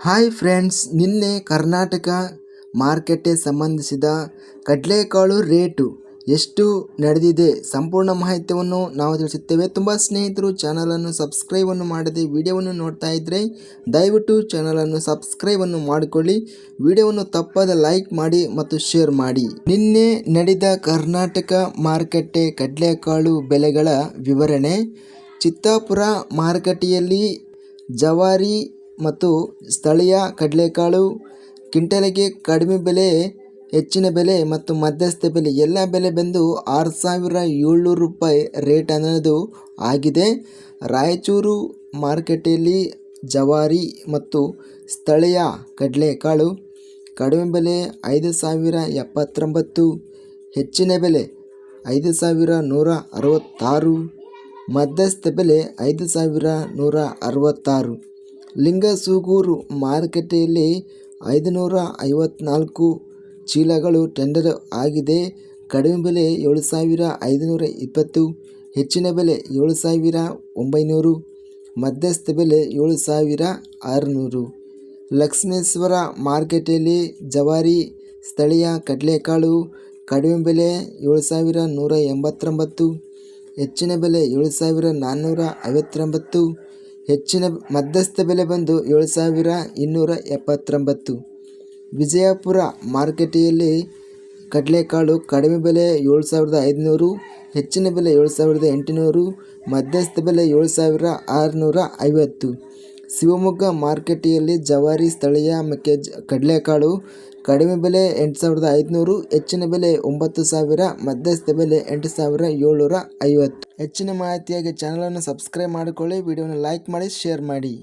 Hi friends ನಿನ್ನೆ ಕರ್ನಾಟಕ ಮಾರ್ಕೆಟ್ಗೆ ಸಂಬಂಧಿಸಿದ ಕಡಲೆಕಾಳು ರೇಟು ಎಷ್ಟು ನಡೆದಿದೆ ಸಂಪೂರ್ಣ ಮಾಹಿತಿಯನ್ನು ನಾವು ತಿಳಿಸುತ್ತೇವೆ. ತುಂಬ ಸ್ನೇಹಿತರು ಚಾನಲನ್ನು ಸಬ್ಸ್ಕ್ರೈಬನ್ನು ಮಾಡದೆ ವಿಡಿಯೋವನ್ನು ನೋಡ್ತಾ ಇದ್ದರೆ ದಯವಿಟ್ಟು ಚಾನಲನ್ನು ಸಬ್ಸ್ಕ್ರೈಬನ್ನು ಮಾಡಿಕೊಳ್ಳಿ. ವಿಡಿಯೋವನ್ನು ತಪ್ಪದ ಲೈಕ್ ಮಾಡಿ ಮತ್ತು ಶೇರ್ ಮಾಡಿ. ನಿನ್ನೆ ನಡೆದ ಕರ್ನಾಟಕ ಮಾರುಕಟ್ಟೆ ಕಡಲೆಕಾಳು ಬೆಲೆಗಳ ವಿವರಣೆ. ಚಿತ್ತಾಪುರ ಮಾರುಕಟ್ಟೆಯಲ್ಲಿ ಜವಾರಿ ಮತ್ತು ಸ್ಥಳೀಯ ಕಡಲೆಕಾಳು, ಕಿಂಟಲಿಗೆ ಕಡಿಮೆ ಬೆಲೆ, ಹೆಚ್ಚಿನ ಬೆಲೆ ಮತ್ತು ಮಧ್ಯಸ್ಥ ಬೆಲೆ ಎಲ್ಲ ಬೆಲೆ ಬಂದು ಆರು ಸಾವಿರ ಏಳ್ನೂರು ರೂಪಾಯಿ ರೇಟ್ ಅನ್ನೋದು ಆಗಿದೆ. ರಾಯಚೂರು ಮಾರುಕಟ್ಟೆಯಲ್ಲಿ ಜವಾರಿ ಮತ್ತು ಸ್ಥಳೀಯ ಕಡಲೆಕಾಳು ಕಡಿಮೆ ಬೆಲೆ ಐದು ಸಾವಿರ ಎಪ್ಪತ್ತೊಂಬತ್ತು, ಹೆಚ್ಚಿನ ಬೆಲೆ ಐದು ಸಾವಿರ ನೂರ ಅರವತ್ತಾರು, ಮಧ್ಯಸ್ಥ ಬೆಲೆ ಐದು ಸಾವಿರ ನೂರ ಅರವತ್ತಾರು. ಲಿಂಗಸೂಗೂರು ಮಾರುಕಟ್ಟೆಯಲ್ಲಿ ಐದುನೂರ ಐವತ್ನಾಲ್ಕು ಚೀಲಗಳು ಟೆಂಡರ್ ಆಗಿದೆ. ಕಡಿಮೆ ಬೆಲೆ ಏಳು ಸಾವಿರ ಐದುನೂರ ಇಪ್ಪತ್ತು, ಹೆಚ್ಚಿನ ಬೆಲೆ ಏಳು ಸಾವಿರ ಒಂಬೈನೂರು, ಮಧ್ಯಸ್ಥ ಬೆಲೆ ಏಳು ಸಾವಿರ ಆರುನೂರು. ಲಕ್ಷ್ಮೇಶ್ವರ ಮಾರುಕಟ್ಟೆಯಲ್ಲಿ ಜವಾರಿ, ಸ್ಥಳೀಯ ಕಡಲೆಕಾಳು ಕಡಿಮೆ ಬೆಲೆ ಏಳು ಸಾವಿರ ನೂರ ಎಂಬತ್ತೊಂಬತ್ತು, ಹೆಚ್ಚಿನ ಬೆಲೆ ಏಳು ಸಾವಿರ ನಾನ್ನೂರ ಐವತ್ತೊಂಬತ್ತು ಹೆಚ್ಚಿನ ಮಧ್ಯಸ್ಥ ಬೆಲೆ ಬಂದು ಏಳು ಸಾವಿರ ಇನ್ನೂರ ಎಪ್ಪತ್ತೊಂಬತ್ತು. ವಿಜಯಪುರ ಮಾರುಕಟ್ಟೆಯಲ್ಲಿ ಕಡಲೆಕಾಳು ಕಡಿಮೆ ಬೆಲೆ ಏಳು ಸಾವಿರದ ಐದುನೂರು, ಹೆಚ್ಚಿನ ಬೆಲೆ ಏಳು ಸಾವಿರದ ಎಂಟುನೂರು, ಮಧ್ಯಸ್ಥ ಬೆಲೆ ಏಳು ಸಾವಿರ ಆರುನೂರ ಐವತ್ತು. ಶಿವಮೊಗ್ಗ ಮಾರುಕಟ್ಟೆಯಲ್ಲಿ ಜವಾರಿ ಸ್ಥಳೀಯ ಮೆಕ್ಕೆ ಕಡಲೆಕಾಳು ಕಡಿಮೆ ಬೆಲೆ ಎಂಟು ಸಾವಿರದ ಐದುನೂರು, ಹೆಚ್ಚಿನ ಬೆಲೆ ಒಂಬತ್ತು ಸಾವಿರ ಮಧ್ಯಸ್ಥ ಬೆಲೆ ಎಂಟು ಸಾವಿರ ಏಳ್ನೂರ ಐವತ್ತು. ಹೆಚ್ಚಿನ ಮಾಹಿತಿಯಾಗಿ ಚಾನಲನ್ನು ಸಬ್ಸ್ಕ್ರೈಬ್ ಮಾಡಿಕೊಳ್ಳಿ ವಿಡಿಯೋನ ಲೈಕ್ ಮಾಡಿ ಶೇರ್ ಮಾಡಿ.